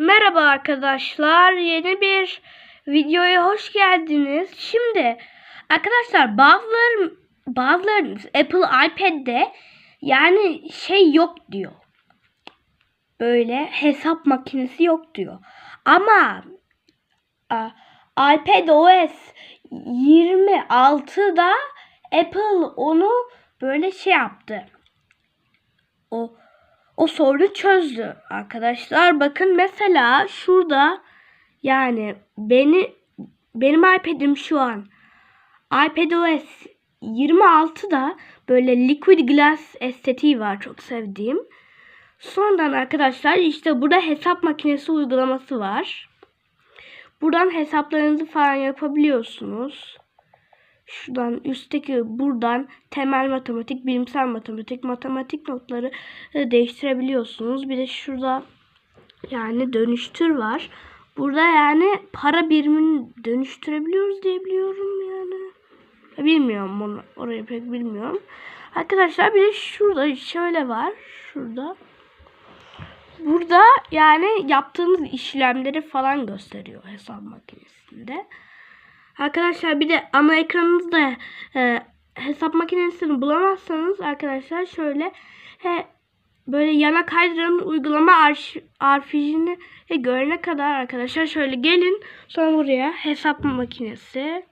Merhaba arkadaşlar. Yeni bir videoya hoş geldiniz. Şimdi arkadaşlar bazıları bazılarınız Apple iPad'de yani şey yok diyor. Böyle hesap makinesi yok diyor. Ama a, iPad OS 26'da Apple onu böyle şey yaptı. O o sorunu çözdü arkadaşlar. Bakın mesela şurada yani beni benim iPad'im şu an iPadOS 26'da böyle liquid glass estetiği var çok sevdiğim. Sonradan arkadaşlar işte burada hesap makinesi uygulaması var. Buradan hesaplarınızı falan yapabiliyorsunuz. Şuradan üstteki buradan temel matematik, bilimsel matematik, matematik notları e, değiştirebiliyorsunuz. Bir de şurada yani dönüştür var. Burada yani para birimini dönüştürebiliyoruz diye biliyorum yani. Bilmiyorum onu orayı pek bilmiyorum. Arkadaşlar bir de şurada şöyle var. Şurada. Burada yani yaptığınız işlemleri falan gösteriyor hesap makinesinde. Arkadaşlar bir de ana ekranınızda e, hesap makinesini bulamazsanız arkadaşlar şöyle he, böyle yana kaydırın uygulama arşiv, arşivini e, görene kadar arkadaşlar şöyle gelin. Sonra buraya hesap makinesi.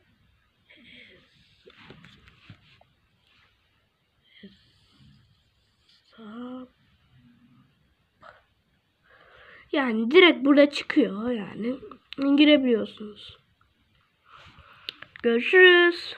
Yani direkt burada çıkıyor yani. Girebiliyorsunuz. Görüşürüz.